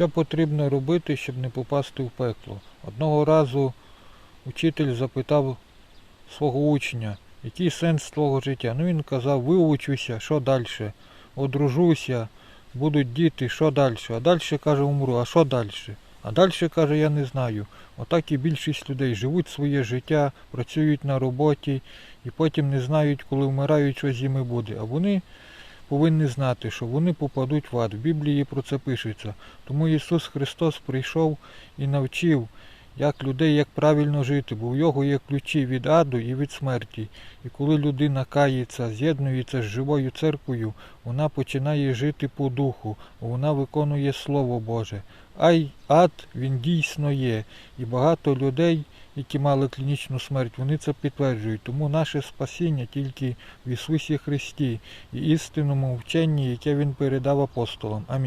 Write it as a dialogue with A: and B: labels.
A: Що потрібно робити, щоб не попасти в пекло? Одного разу учитель запитав свого учня, який сенс твого життя? Ну він казав, виучуся, що далі? Одружуся, будуть діти, що далі? А далі каже, умру, а що далі? А далі каже, я не знаю. Отак і більшість людей живуть своє життя, працюють на роботі і потім не знають, коли вмирають, що з ними буде. А вони повинні знати, що вони попадуть в ад. В Біблії про це пишеться. Тому Ісус Христос прийшов і навчив, як людей, як правильно жити, бо в його є ключі від аду і від смерті. І коли людина кається, з'єднується з живою церквою, вона починає жити по духу, вона виконує Слово Боже. Ай, ад він дійсно є. І багато людей, які мали клінічну смерть, вони це підтверджують. Тому наше спасіння тільки в Ісусі Христі і істинному вченні, яке Він передав апостолам. Амінь.